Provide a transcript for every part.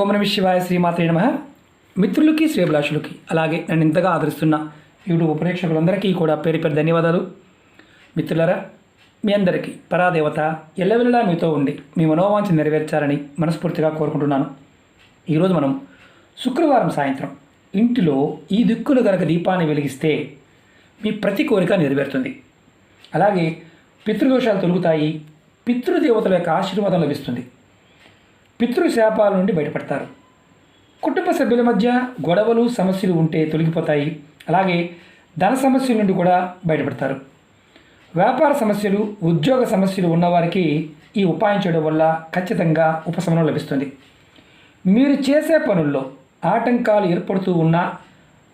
ఓం నమ శివాయ శ్రీమాత్రే నమ. మిత్రులకి శ్రేభిలాషులకి అలాగే నన్ను ఇంతగా ఆదరిస్తున్న యూట్యూబ్ ప్రేక్షకులందరికీ కూడా పేరు పేరు ధన్యవాదాలు. మిత్రులరా మీ అందరికీ పరాదేవత ఎల్లవెల్లలా మీతో ఉండి మీ మనోవాంఛ నెరవేర్చాలని మనస్ఫూర్తిగా కోరుకుంటున్నాను. ఈరోజు మనం శుక్రవారం సాయంత్రం ఇంటిలో ఈ దిక్కులు గనక దీపాన్ని వెలిగిస్తే మీ ప్రతి కోరిక నెరవేరుతుంది. అలాగే పితృదోషాలు తొలుగుతాయి పితృదేవతల యొక్క ఆశీర్వాదం లభిస్తుంది. పితృశాపాల నుండి బయటపడతారు. కుటుంబ సభ్యుల మధ్య గొడవలు సమస్యలు ఉంటే తొలగిపోతాయి. అలాగే ధన సమస్యల నుండి కూడా బయటపడతారు. వ్యాపార సమస్యలు ఉద్యోగ సమస్యలు ఉన్నవారికి ఈ ఉపాయం చేయడం వల్ల ఖచ్చితంగా ఉపశమనం లభిస్తుంది. మీరు చేసే పనుల్లో ఆటంకాలు ఏర్పడుతూ ఉన్నా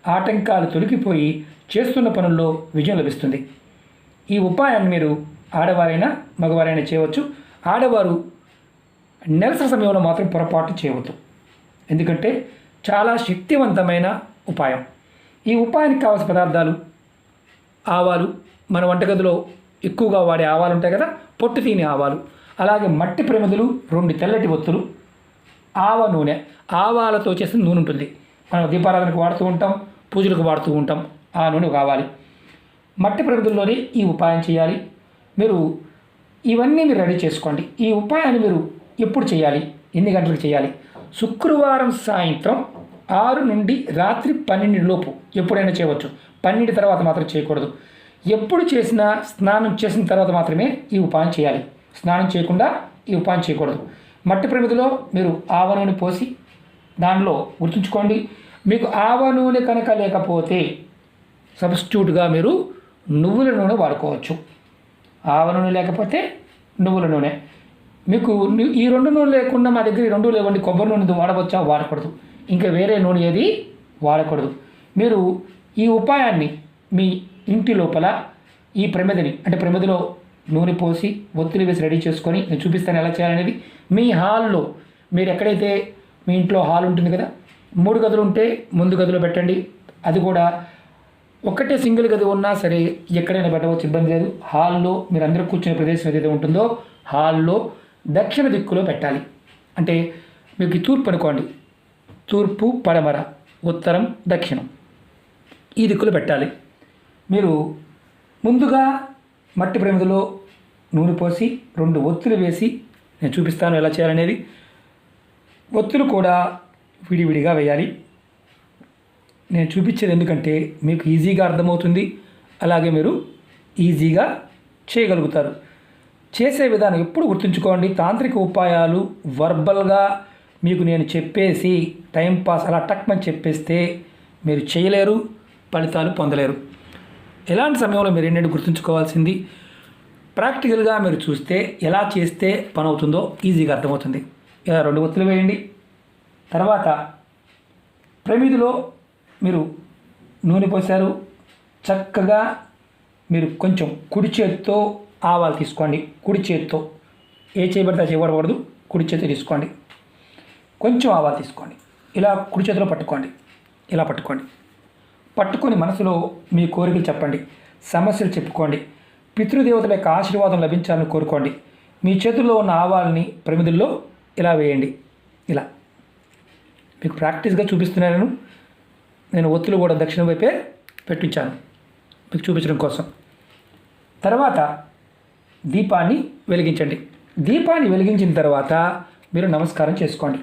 ఆటంకాలు తొలగిపోయి చేస్తున్న పనుల్లో విజయం లభిస్తుంది. ఈ ఉపాయాన్ని మీరు ఆడవారైనా మగవారైనా చేయవచ్చు. ఆడవారు నిరసన సమయంలో మాత్రం పొరపాటు చేయవద్దు. ఎందుకంటే చాలా శక్తివంతమైన ఉపాయం. ఈ ఉపాయానికి కావాల్సిన పదార్థాలు ఆవాలు మన వంటగదిలో ఎక్కువగా వాడే ఆవాలు ఉంటాయి కదా పొట్టు తీని ఆవాలు అలాగే మట్టి ప్రమిదలు రెండు తెల్లటి ఒత్తులు ఆవ నూనె ఆవాలతో చేసిన నూనె ఉంటుంది. మనం దీపారాధనకు వాడుతూ ఉంటాం పూజలకు వాడుతూ ఉంటాం ఆ నూనె కావాలి. మట్టి ప్రమిదల్లోనే ఈ ఉపాయం చేయాలి. మీరు ఇవన్నీ మీరు రెడీ చేసుకోండి. ఈ ఉపాయాన్ని మీరు ఎప్పుడు చేయాలి? ఎన్ని గంటలకు చేయాలి? శుక్రవారం సాయంత్రం ఆరు నుండి రాత్రి పన్నెండు లోపు ఎప్పుడైనా చేయవచ్చు. పన్నెండు తర్వాత మాత్రం చేయకూడదు. ఎప్పుడు చేసినా స్నానం చేసిన తర్వాత మాత్రమే ఈ ఉపాయం చేయాలి. స్నానం చేయకుండా ఈ ఉపాయం చేయకూడదు. మట్టి ప్రమిదిలో మీరు ఆవ నూనె పోసి దానిలో గుర్తుంచుకోండి. మీకు ఆవ నూనె కనుక లేకపోతే సబ్స్టిట్యూట్గా మీరు నువ్వుల నూనె వాడుకోవచ్చు. ఆవ నూనె లేకపోతే నువ్వుల నూనె. మీకు ఈ రెండు నూనె లేకుండా మా దగ్గర ఈ రెండు లేవండి. కొబ్బరి నూనె వాడవచ్చా? వాడకూడదు. ఇంకా వేరే నూనె ఏది వాడకూడదు. మీరు ఈ ఉపాయాన్ని మీ ఇంటి లోపల ఈ ప్రమిదని అంటే ప్రమిదిలో నూనె పోసి ఒత్తిడి వేసి రెడీ చేసుకొని నేను చూపిస్తాను ఎలా చేయాలనేది. మీ హాల్లో మీరు ఎక్కడైతే మీ ఇంట్లో హాల్ ఉంటుంది కదా మూడు గదులు ఉంటే ముందు గదిలో పెట్టండి. అది కూడా ఒక్కటే సింగిల్ గది ఉన్నా సరే ఎక్కడైనా పెట్టవచ్చు ఇబ్బంది లేదు. హాల్లో మీరు అందరూ కూర్చునే ప్రదేశం ఏదైతే ఉంటుందో హాల్లో దక్షిణ దిక్కులో పెట్టాలి. అంటే మీకు తూర్పు అనుకోండి. తూర్పు పడమర ఉత్తరం దక్షిణం. ఈ దిక్కులో పెట్టాలి. మీరు ముందుగా మట్టి ప్రమిదలో నూనె పోసి రెండు ఒత్తులు వేసి నేను చూపిస్తాను ఎలా చేయాలనేది. ఒత్తులు కూడా విడివిడిగా వేయాలి. నేను చూపించేది ఎందుకంటే మీకు ఈజీగా అర్థమవుతుంది. అలాగే మీరు ఈజీగా చేయగలుగుతారు. చేసే విధానం ఎప్పుడు గుర్తుంచుకోండి? తాంత్రిక ఉపాయాలు వర్బల్గా మీకు నేను చెప్పేసి టైంపాస్ అలా టక్మని చెప్పేస్తే మీరు చేయలేరు ఫలితాలు పొందలేరు. ఎలాంటి సమయంలో మీరు ఏంటంటే గుర్తుంచుకోవాల్సింది? ప్రాక్టికల్గా మీరు చూస్తే ఎలా చేస్తే పని అవుతుందో ఈజీగా అర్థమవుతుంది. ఇలా రెండు ఒత్తులు వేయండి. తర్వాత ప్రమిదిలో మీరు నూనె పోశారు. చక్కగా మీరు కొంచెం కుడి చేతితో ఆవాలు తీసుకోండి. కుడి చేతితో. ఏ చేయబడితే చేయబడకూడదు కుడి చేతితో తీసుకోండి. కొంచెం ఆవాలు తీసుకోండి. ఇలా కుడి చేతిలో పట్టుకోండి. ఇలా పట్టుకోండి. పట్టుకొని మనసులో మీ కోరికలు చెప్పండి. సమస్యలు చెప్పుకోండి. పితృదేవతల యొక్క ఆశీర్వాదం లభించాలని కోరుకోండి. మీ చేతుల్లో ఉన్న ఆవాలని ప్రమిదుల్లో ఇలా వేయండి. ఇలా. మీకు ప్రాక్టీస్గా చూపిస్తున్నాను. నేను ఒత్తులు కూడా దక్షిణ వైపే పెట్టించాను. మీకు చూపించడం కోసం. తర్వాత దీపాన్ని వెలిగించండి. దీపాన్ని వెలిగించిన తర్వాత మీరు నమస్కారం చేసుకోండి.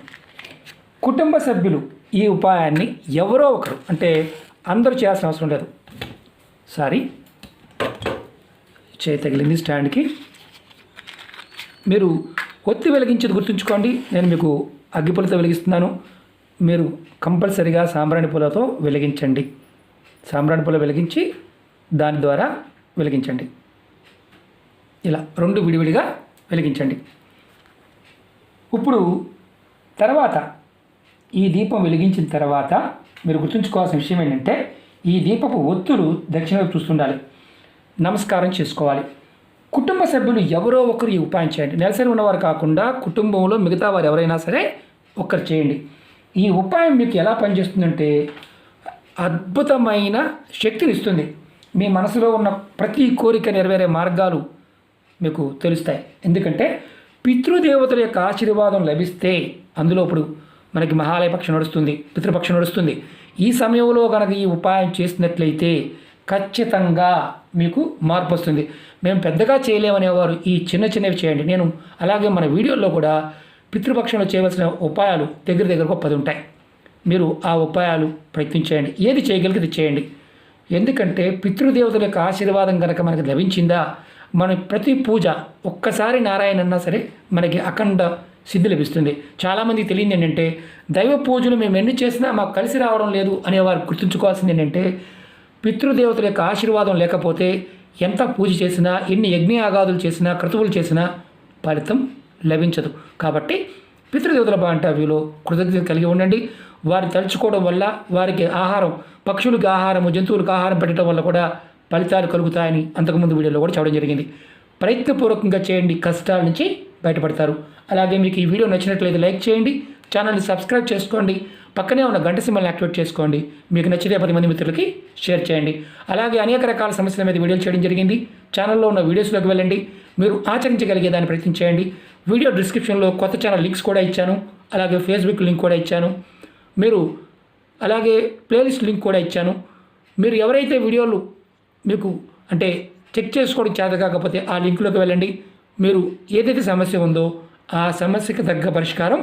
కుటుంబ సభ్యులు ఈ ఉపాయాన్ని ఎవరో ఒకరు అంటే అందరూ చేయాల్సిన అవసరం లేదు. సారీ. చేయి తగిలింది స్టాండ్కి. మీరు ఒత్తి వెలిగించేది గుర్తుంచుకోండి. నేను మీకు అగ్గిపూలతో వెలిగిస్తున్నాను. మీరు కంపల్సరిగా సాంబ్రాణి పూలతో వెలిగించండి. సాంబ్రాణి పూల వెలిగించి దాని ద్వారా వెలిగించండి. ఇలా రెండు విడివిడిగా వెలిగించండి. ఇప్పుడు తర్వాత ఈ దీపం వెలిగించిన తర్వాత మీరు గుర్తుంచుకోవాల్సిన విషయం ఏంటంటే ఈ దీపపు ఒత్తులు దక్షిణ వైపు చూస్తుండాలి. నమస్కారం చేసుకోవాలి. కుటుంబ సభ్యులు ఎవరో ఒకరు ఈ ఉపాయం చేయండి. నెలసరి ఉన్నవారు కాకుండా కుటుంబంలో మిగతా వారు ఎవరైనా సరే ఒక్కరు చేయండి. ఈ ఉపాయం మీకు ఎలా పనిచేస్తుందంటే అద్భుతమైన శక్తిని ఇస్తుంది. మీ మనసులో ఉన్న ప్రతి కోరిక నెరవేరే మార్గాలు మీకు తెలుస్తాయి. ఎందుకంటే పితృదేవతల యొక్క ఆశీర్వాదం లభిస్తే అందులో ఇప్పుడు మనకి మహాలయ పక్షం నడుస్తుంది పితృపక్షం నడుస్తుంది. ఈ సమయంలో కనుక ఈ ఉపాయం చేసినట్లయితే ఖచ్చితంగా మీకు మార్పు వస్తుంది. మేము పెద్దగా చేయలేమనేవారు ఈ చిన్న చిన్నవి చేయండి. నేను అలాగే మన వీడియోలో కూడా పితృపక్షంలో చేయవలసిన ఉపాయాలు దగ్గర దగ్గర పది ఉంటాయి. మీరు ఆ ఉపాయాలు ప్రయత్నించేయండి ఏది చేయగలిగితే చేయండి. ఎందుకంటే పితృదేవతల యొక్క ఆశీర్వాదం కనుక మనకి లభించిందా మన ప్రతి పూజ ఒక్కసారి నారాయణ అన్నా సరే మనకి అఖండ సిద్ధి లభిస్తుంది. చాలామందికి తెలియదు ఏంటంటే దైవ పూజలు మేము ఎన్ని చేసినా మాకు కలిసి రావడం లేదు అనేవారు గుర్తుంచుకోవాల్సింది ఏంటంటే పితృదేవతల యొక్క ఆశీర్వాదం లేకపోతే ఎంత పూజ చేసినా ఎన్ని యజ్ఞయాగాదులు చేసినా క్రతువులు చేసినా ఫలితం లభించదు. కాబట్టి పితృదేవతల బాంటవ్యూలో కృతజ్ఞత కలిగి ఉండండి. వారు తలుచుకోవడం వల్ల వారికి ఆహారం పక్షులకు ఆహారము జంతువులకు ఆహారం పెట్టడం వల్ల కూడా ఫలితాలు కలుగుతాయని అంతకుముందు వీడియోలో కూడా చెప్పడం జరిగింది. ప్రయత్నపూర్వకంగా చేయండి. కష్టాల నుంచి బయటపడతారు. అలాగే మీకు ఈ వీడియో నచ్చినట్లయితే లైక్ చేయండి. ఛానల్ని సబ్స్క్రైబ్ చేసుకోండి. పక్కనే ఉన్న గంట సింబల్ని యాక్టివేట్ చేసుకోండి. మీకు నచ్చితే పది మంది మిత్రులకి షేర్ చేయండి. అలాగే అనేక రకాల సమస్యల మీద వీడియోలు చేయడం జరిగింది. ఛానల్లో ఉన్న వీడియోస్లోకి వెళ్ళండి. మీరు ఆచరించగలిగే దాన్ని ప్రయత్నించేయండి వీడియో డిస్క్రిప్షన్లో కొత్త ఛానల్ లింక్స్ కూడా ఇచ్చాను. అలాగే ఫేస్బుక్ లింక్ కూడా ఇచ్చాను. మీరు అలాగే ప్లేలిస్ట్ లింక్ కూడా ఇచ్చాను. మీరు ఎవరైతే వీడియోలు మీకు అంటే చెక్ చేసుకోవడం చేత కాకపోతే ఆ లింక్లోకి వెళ్ళండి. మీరు ఏదైతే సమస్య ఉందో ఆ సమస్యకి తగ్గ పరిష్కారం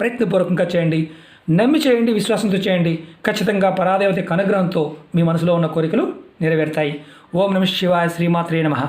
ప్రయత్నపూర్వకంగా చేయండి. నమ్మి చేయండి విశ్వాసంతో చేయండి. ఖచ్చితంగా పరాదేవత కనుగ్రహంతో మీ మనసులో ఉన్న కోరికలు నెరవేరుతాయి. ఓం నమ శివాయ శ్రీమాత్రే నమః.